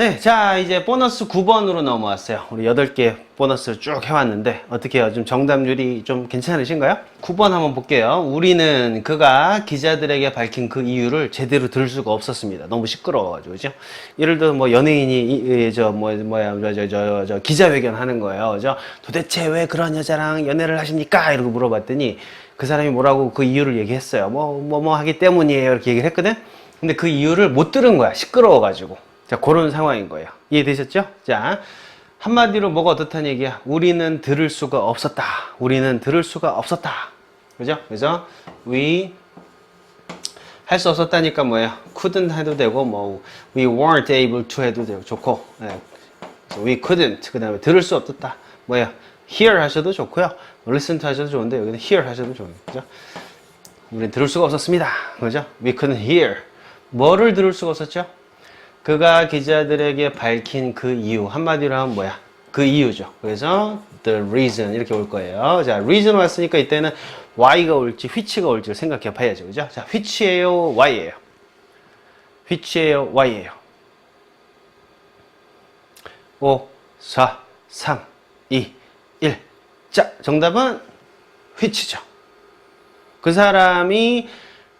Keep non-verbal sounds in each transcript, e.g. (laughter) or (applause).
네, 자, 이제 보너스 9번으로 넘어왔어요. 우리 8개 보너스를 쭉 해왔는데, 어떻게 해요? 좀 정답률이 좀 괜찮으신가요? 9번 한번 볼게요. 우리는 그가 기자들에게 밝힌 그 이유를 제대로 들을 수가 없었습니다. 너무 시끄러워가지고, 그죠? 예를 들어, 뭐, 연예인이, 이- 이- 저, 뭐, 뭐야, 저, 저, 저, 저, 기자회견 하는 거예요. 그죠? 도대체 왜 그런 여자랑 연애를 하십니까? 이러고 물어봤더니, 그 사람이 뭐라고 그 이유를 얘기했어요. 뭐, 뭐, 뭐 하기 때문이에요. 이렇게 얘기를 했거든? 근데 그 이유를 못 들은 거야. 시끄러워가지고. 자, 그런 상황인 거예요. 이해되셨죠? 자, 한마디로 뭐가 어떻다는 얘기야? 우리는 들을 수가 없었다. 우리는 들을 수가 없었다. 그죠? 그래서 we 할 수 없었다니까 뭐예요? couldn't 해도 되고 뭐 we weren't able to 해도 되고 좋고 예. 그래서 we couldn't 그 다음에 들을 수 없었다. 뭐야? hear 하셔도 좋고요. listen to 하셔도 좋은데 여기는 hear 하셔도 좋은 거죠. 우리는 들을 수가 없었습니다. 그죠? We couldn't hear. 뭐를 들을 수가 없었죠? 그가 기자들에게 밝힌 그 이유 한마디로 하면 뭐야? 그 이유죠. 그래서 the reason 이렇게 올 거예요. 자, reason 왔으니까 이때는 why가 올지 which가 올지 생각해 봐야죠. 그죠? 자, which예요, why예요. which예요, why예요. 5, 4, 3, 2, 1. 자, 정답은 which죠. 그 사람이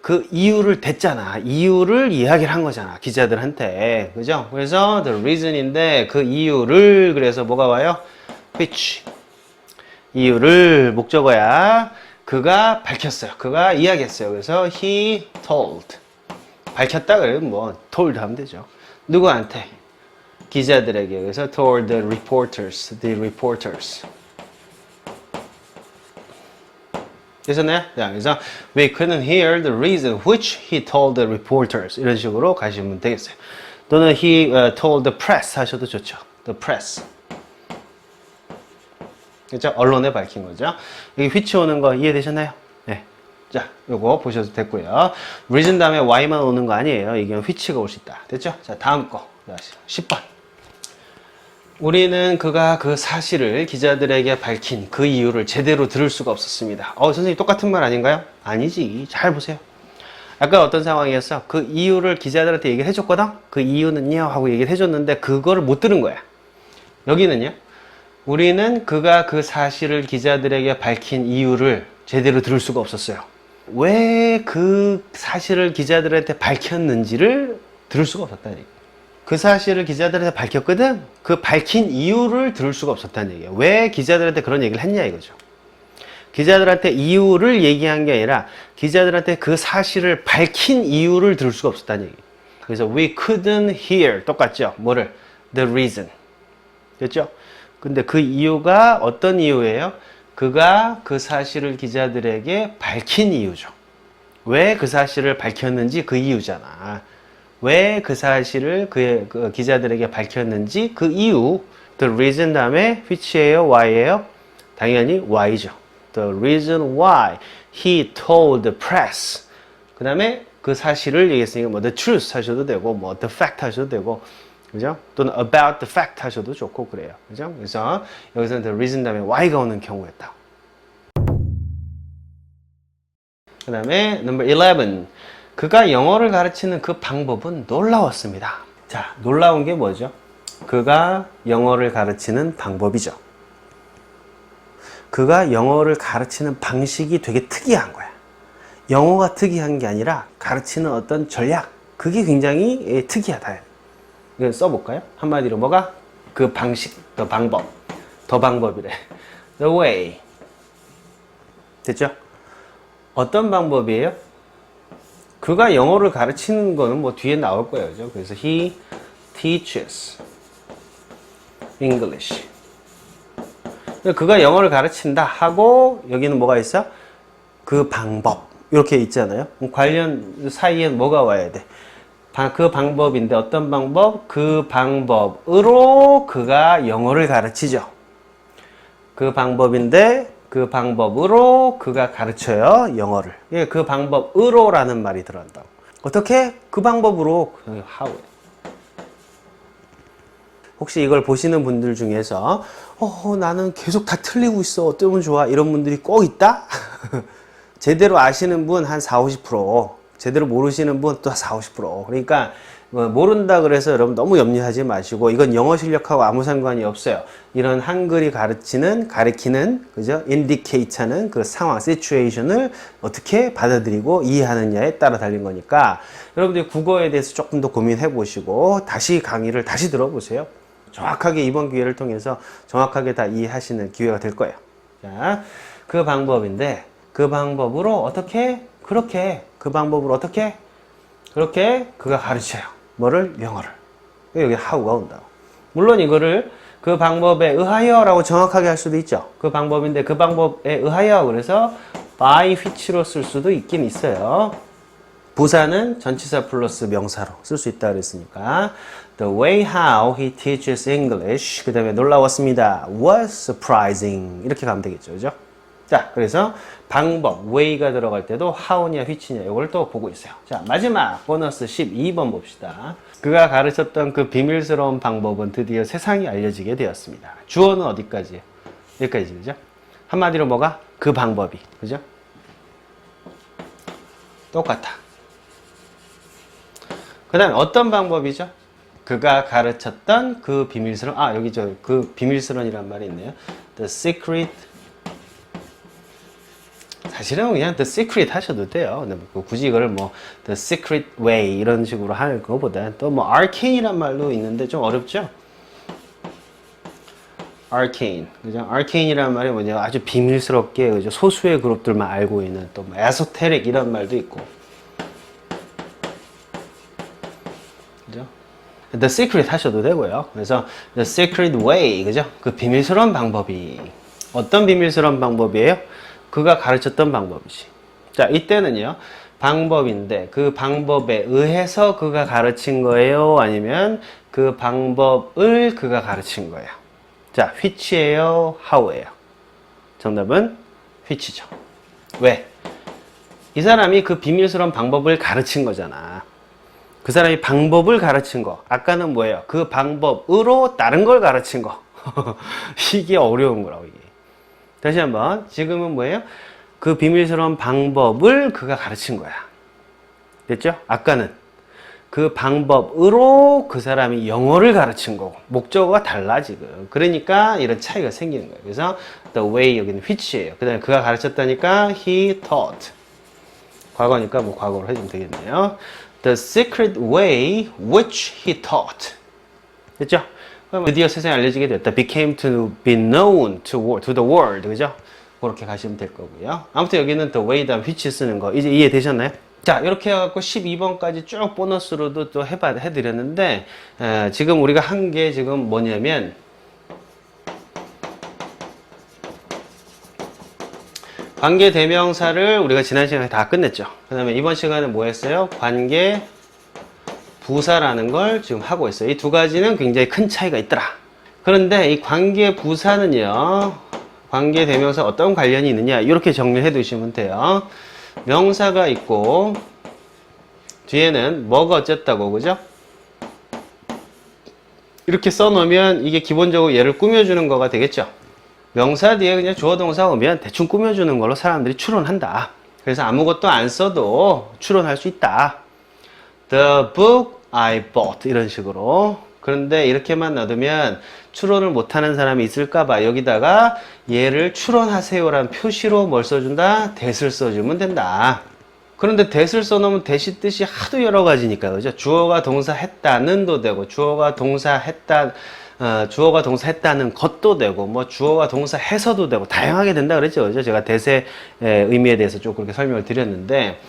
그 이유를 댔잖아. 이유를 이야기를 한 거잖아. 기자들한테. 그죠? 그래서 the reason인데 그 이유를 그래서 뭐가 와요? which. 이유를 목적어야. 그가 밝혔어요. 그가 이야기했어요. 그래서 he told. 밝혔다 그러면 뭐 told 하면 되죠. 누구한테? 기자들에게. 그래서 told the reporters. the reporters. 되셨나요? 자, 그래서 we couldn't hear the reason which he told the reporters 이런 식으로 가시면 되겠어요. 또는 he uh, told the press 하셔도 좋죠. the press. 그렇죠? 언론에 밝힌 거죠. 여기 which 오는 거 이해되셨나요? 네. 자, 요거 보셔도 됐고요. reason 다음에 why만 오는 거 아니에요. 이게 which가 올 수 있다. 됐죠? 자, 다음 거. 자, 10번. 우리는 그가 그 사실을 기자들에게 밝힌 그 이유를 제대로 들을 수가 없었습니다. 어, 선생님 똑같은 말 아닌가요? 아니지. 잘 보세요. 아까 어떤 상황이었어? 그 이유를 기자들한테 얘기를 해줬거든? 그 이유는요? 하고 얘기를 해줬는데 그거를 못 들은 거야. 여기는요? 우리는 그가 그 사실을 기자들에게 밝힌 이유를 제대로 들을 수가 없었어요. 왜 그 사실을 기자들한테 밝혔는지를 들을 수가 없었다는 얘기. 그 사실을 기자들한테 밝혔거든? 그 밝힌 이유를 들을 수가 없었다는 얘기예요. 왜 기자들한테 그런 얘기를 했냐 이거죠. 기자들한테 이유를 얘기한 게 아니라 기자들한테 그 사실을 밝힌 이유를 들을 수가 없었다는 얘기. 그래서 we couldn't hear 똑같죠. 뭐를? the reason. 됐죠? 근데 그 이유가 어떤 이유예요? 그가 그 사실을 기자들에게 밝힌 이유죠. 왜 그 사실을 밝혔는지 그 이유잖아. 왜 그 사실을 그, 그 기자들에게 밝혔는지 그 이유. The reason 다음에 which예요? why예요? 당연히 why죠. The reason why he told the press. 그 다음에 그 사실을 얘기했으니까 뭐 the truth 하셔도 되고 뭐 the fact 하셔도 되고 그죠? 또는 about the fact 하셔도 좋고 그래요. 그죠? 그래서 여기서는 the reason 다음에 why가 오는 경우였다. 그 다음에 number 11. 그가 영어를 가르치는 그 방법은 놀라웠습니다. 자, 놀라운 게 뭐죠? 그가 영어를 가르치는 방법이죠. 그가 영어를 가르치는 방식이 되게 특이한 거야. 영어가 특이한 게 아니라 가르치는 어떤 전략. 그게 굉장히 예, 특이하다. 이건 써볼까요? 한마디로 뭐가? 그 방식, 더 방법. 더 방법이래. The way. 됐죠? 어떤 방법이에요? 그가 영어를 가르치는 거는 뭐 뒤에 나올 거예요. 그래서 he teaches English. 그가 영어를 가르친다 하고 여기는 뭐가 있어? 그 방법. 이렇게 있잖아요. 관련 사이에 뭐가 와야 돼? 바- 그 방법인데 어떤 방법? 그 방법으로 그가 영어를 가르치죠. 그 방법인데 그 방법으로 그가 가르쳐요 영어를. 예, 그 방법으로 라는 말이 들어간다고. 어떻게? 그 방법으로 how. 혹시 이걸 보시는 분들 중에서 어, 나는 계속 다 틀리고 있어. 어쩌면 좋아. 이런 분들이 꼭 있다? (laughs) 제대로 아시는 분 한 4, 50%. 제대로 모르시는 분 또 4, 50%. 그러니까 뭐 모른다 그래서 여러분 너무 염려하지 마시고 이건 영어 실력하고 아무 상관이 없어요. 이런 한글이 가르치는 가리키는 그죠? 인디케이터는 그 상황, 시츄에이션을 어떻게 받아들이고 이해하느냐에 따라 달린 거니까 여러분들이 국어에 대해서 조금 더 고민해 보시고 다시 강의를 다시 들어보세요. 정확하게 이번 기회를 통해서 정확하게 다 이해하시는 기회가 될 거예요. 자, 그 방법인데 그 방법으로 어떻게 그렇게 그 방법으로 어떻게 그렇게 그가 가르쳐요. 뭐를 영어를. 여기 how가 온다. 물론 이거를 그 방법에 의하여라고 정확하게 할 수도 있죠. 그 방법인데 그 방법에 의하여 그래서 by which로 쓸 수도 있긴 있어요. 부사는 전치사 플러스 명사로 쓸 수 있다 그랬으니까 The way how he teaches English 그 다음에 놀라웠습니다 was surprising 이렇게 가면 되겠죠 그죠? 자 그래서 방법 way가 들어갈 때도 how냐 which냐 이걸 또 보고 있어요 자 마지막 보너스 12번 봅시다 그가 가르쳤던 그 비밀스러운 방법은 드디어 세상이 알려지게 되었습니다 주어는 어디까지? 여기까지 그죠? 한마디로 뭐가? 그 방법이 그죠? 똑같아 그 다음에 어떤 방법이죠? 그가 가르쳤던 그 비밀스러운, 아, 여기 저, 그 비밀스러운이란 말이 있네요. The secret. 사실은 그냥 the secret 하셔도 돼요. 뭐 굳이 이거를 뭐 the secret way 이런 식으로 하는 것보다 또 뭐 arcane이란 말도 있는데 좀 어렵죠? arcane. 그죠? arcane이란 말이 뭐냐? 아주 비밀스럽게, 그죠? 소수의 그룹들만 알고 있는 또뭐 esoteric 이런 말도 있고. 그죠? The Secret 하셔도 되고요. 그래서 The Secret Way, 그죠? 그 비밀스러운 방법이 어떤 비밀스러운 방법이에요? 그가 가르쳤던 방법이지. 자, 이때는요. 방법인데 그 방법에 의해서 그가 가르친 거예요? 아니면 그 방법을 그가 가르친 거예요? 자, which예요? how예요? 정답은 which죠. 왜? 이 사람이 그 비밀스러운 방법을 가르친 거잖아. 그 사람이 방법을 가르친 거. 아까는 뭐예요? 그 방법으로 다른 걸 가르친 거. (laughs) 이게 어려운 거라고, 이게. 다시 한번. 지금은 뭐예요? 그 비밀스러운 방법을 그가 가르친 거야. 됐죠? 아까는 그 방법으로 그 사람이 영어를 가르친 거고, 목적어가 달라, 지금. 그러니까 이런 차이가 생기는 거예요. 그래서 the way 여기는 which예요. 그 다음에 그가 가르쳤다니까 he taught. 과거니까 뭐 과거로 해주면 되겠네요. The secret way which he taught. 됐죠? 드디어 세상에 알려지게 됐다. became to be known to, to the world. 그죠? 그렇게 가시면 될 거고요. 아무튼 여기는 the way 다음 which 쓰는 거. 이제 이해되셨나요? 자, 이렇게 해갖고 12번까지 쭉 보너스로도 또 해봐, 해드렸는데, 에, 지금 우리가 한 게 지금 뭐냐면, 관계 대명사를 우리가 지난 시간에 다 끝냈죠. 그 다음에 이번 시간에 뭐 했어요? 관계 부사라는 걸 지금 하고 있어요. 이 두 가지는 굉장히 큰 차이가 있더라. 그런데 이 관계 부사는요, 관계 대명사 어떤 관련이 있느냐, 이렇게 정리해 두시면 돼요. 명사가 있고, 뒤에는 뭐가 어쨌다고, 그죠? 이렇게 써놓으면 이게 기본적으로 얘를 꾸며주는 거가 되겠죠. 명사 뒤에 그냥 주어 동사 오면 대충 꾸며주는 걸로 사람들이 추론한다. 그래서 아무것도 안 써도 추론할 수 있다. The book I bought 이런 식으로. 그런데 이렇게만 놔두면 추론을 못하는 사람이 있을까봐 여기다가 얘를 추론하세요라는 표시로 뭘 써준다? that을 써주면 된다. 그런데 that을 써놓으면 that이 뜻이 하도 여러 가지니까 그죠? 주어가 동사 했다는도 되고 주어가 동사 했다 어, 주어가 동사 했다는 것도 되고 뭐 주어가 동사 해서도 되고 다양하게 된다 그랬죠 그죠? 제가 에, 의미에 대해서 좀 그렇게 설명을 드렸는데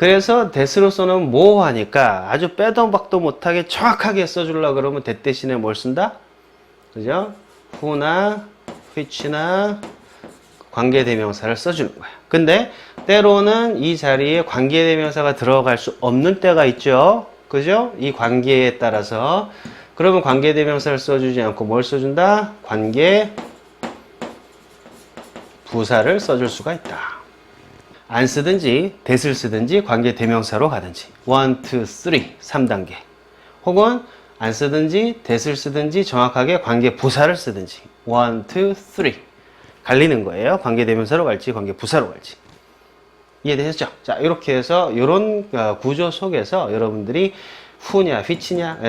그래서 써놓으면 모호하니까 아주 빼도 박도 못하게 정확하게 써주려 그러면 that 대신에 뭘 쓴다? 그죠? who나 which나 관계대명사를 써주는 거야. 근데 때로는 이 자리에 관계대명사가 들어갈 수 없는 때가 있죠. 그죠? 이 관계에 따라서. 그러면 관계대명사를 써주지 않고 뭘 써준다? 관계 부사를 써줄 수가 있다. 안 쓰든지, that을 쓰든지, 관계 대명사로 가든지. 1, 2, 3, 3단계. 혹은 안 쓰든지, that을 쓰든지, 정확하게 관계 부사를 쓰든지. 1, 2, 3. 갈리는 거예요. 관계 대명사로 갈지, 관계 부사로 갈지. 이해되셨죠? 자, 이렇게 해서 이런 구조 속에서 여러분들이 후냐, 휘치냐,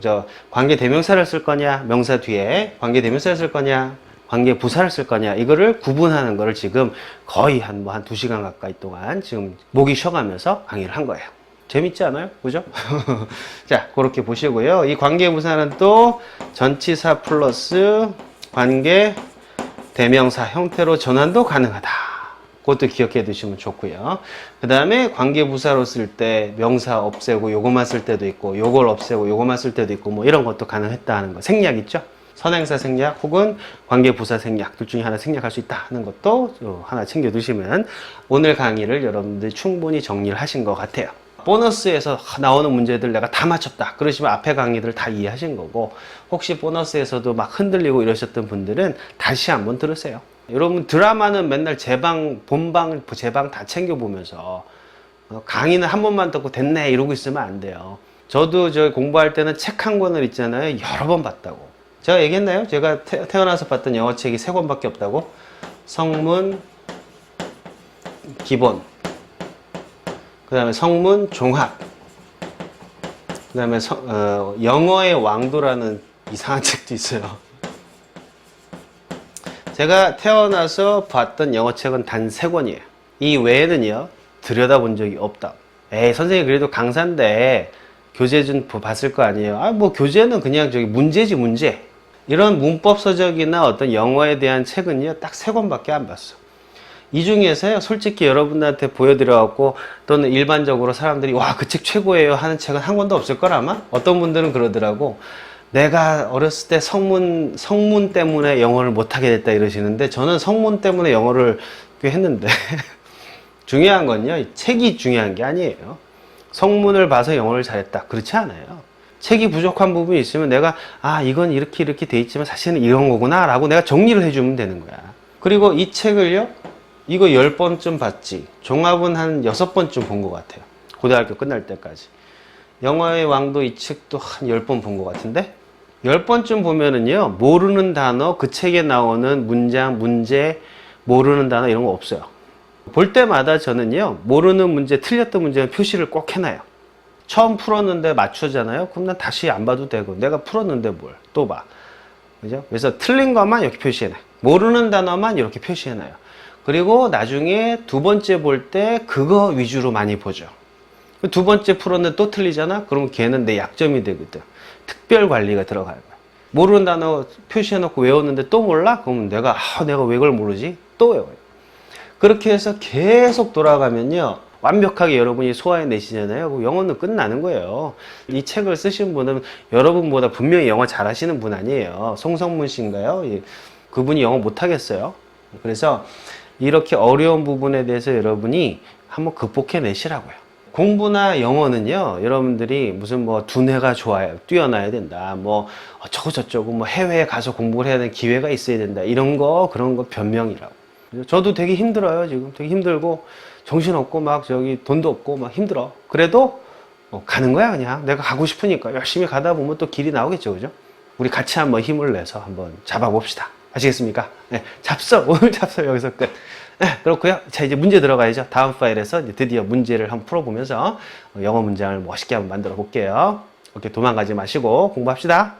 저 관계 대명사를 쓸 거냐, 명사 뒤에 관계 대명사를 쓸 거냐, 관계 부사를 쓸 거냐, 이거를 구분하는 거를 지금 거의 한 뭐 한 두 시간 가까이 동안 지금 목이 쉬어가면서 강의를 한 거예요. 재밌지 않아요? 그죠? (laughs) 자, 그렇게 보시고요. 이 관계 부사는 또 전치사 플러스 관계 대명사 형태로 전환도 가능하다. 그것도 기억해 두시면 좋고요. 그 다음에 관계 부사로 쓸 때 명사 없애고 요거만 쓸 때도 있고 요걸 없애고 요거만 쓸 때도 있고 뭐 이런 것도 가능했다는 거. 생략 있죠? 선행사 생략 혹은 관계부사 생략 둘 중에 하나 생략할 수 있다 하는 것도 어, 하나 챙겨 두시면 오늘 강의를 여러분들이 충분히 정리를 하신 것 같아요. 보너스에서 나오는 문제들 내가 다 맞췄다. 그러시면 앞에 강의들 다 이해하신 거고 혹시 보너스에서도 막 흔들리고 이러셨던 분들은 다시 한번 들으세요. 여러분 드라마는 맨날 제방, 본방, 제방 다 챙겨 보면서 어, 강의는 한 번만 듣고 됐네 이러고 있으면 안 돼요. 저도 저 공부할 때는 책 한 권을 있잖아요. 여러 번 봤다고. 제가 얘기했나요? 제가 태, 태어나서 봤던 영어 책이 세 권밖에 없다고? 성문, 기본, 그 다음에 성문, 종합, 그 다음에 어, 영어의 왕도라는 이상한 (laughs) 책도 있어요. 제가 태어나서 봤던 영어책은 단 세 권이에요. 이 외에는요, 들여다본 적이 없다. 에이, 선생님 그래도 강사인데 교재 좀 봤을 거 아니에요. 아, 뭐 교재는 그냥 저기 문제지, 문제. 이런 문법 서적이나 어떤 영어에 대한 책은요, 딱 세 권밖에 안 봤어. 이 중에서요, 솔직히 여러분들한테 보여드려갖고, 또는 일반적으로 사람들이, 와, 그 책 최고예요 하는 책은 한 권도 없을 걸 아마? 어떤 분들은 그러더라고. 내가 어렸을 때 성문, 성문 때문에 영어를 못하게 됐다 이러시는데, 저는 성문 때문에 영어를 꽤 했는데, (laughs) 중요한 건요, 책이 중요한 게 아니에요. 성문을 봐서 영어를 잘했다. 그렇지 않아요. 책이 부족한 부분이 있으면 내가, 아, 이건 이렇게 이렇게 돼 있지만 사실은 이런 거구나. 라고 내가 정리를 해주면 되는 거야. 그리고 이 책을요, 이거 10번쯤 봤지. 종합은 한 6번쯤 본 것 같아요. 고등학교 끝날 때까지. 영어의 왕도 이 책도 한 10번 본 것 같은데? 10번쯤 보면은요, 모르는 단어, 그 책에 나오는 문장, 문제, 모르는 단어 이런 거 없어요. 볼 때마다 저는요, 모르는 문제, 틀렸던 문제는 표시를 꼭 해놔요. 처음 풀었는데 맞추잖아요? 그럼 난 다시 안 봐도 되고, 내가 풀었는데 뭘, 또 봐. 그죠? 그래서 틀린 것만 이렇게 표시해놔요. 모르는 단어만 이렇게 표시해놔요. 그리고 나중에 두 번째 볼 때 그거 위주로 많이 보죠. 두 번째 풀었는데 또 틀리잖아? 그러면 걔는 내 약점이 되거든. 특별 관리가 거야. 모르는 단어 표시해놓고 외웠는데 또 몰라? 그러면 내가, 아, 내가 왜 그걸 모르지? 또 외워요. 그렇게 해서 계속 돌아가면요. 완벽하게 여러분이 소화해 내시잖아요. 그럼 영어는 끝나는 거예요. 이 책을 쓰신 분은 여러분보다 분명히 영어 잘하시는 분 아니에요. 송성문 씨인가요? 예. 그분이 영어 못하겠어요. 그래서 이렇게 어려운 부분에 대해서 여러분이 한번 극복해 내시라고요. 공부나 영어는요, 여러분들이 무슨 뭐 두뇌가 좋아요. 뛰어나야 된다. 뭐 어쩌고 저쩌고 뭐 해외에 가서 공부를 해야 되는 기회가 있어야 된다. 이런 거, 그런 거 변명이라고. 저도 되게 힘들어요, 지금. 되게 힘들고, 정신없고, 막 저기 돈도 없고, 막 힘들어. 그래도 어, 가는 거야, 그냥. 내가 가고 싶으니까. 열심히 가다 보면 또 길이 나오겠죠, 그죠? 우리 같이 한번 힘을 내서 한번 잡아 봅시다. 아시겠습니까? 네, 잡서, (laughs) 오늘 잡서 여기서 끝. 네, 그렇고요. 자, 이제 문제 들어가야죠. 다음 파일에서 드디어 문제를 한번 풀어보면서 영어 문장을 멋있게 한번 만들어 볼게요. 이렇게 도망가지 마시고 공부합시다.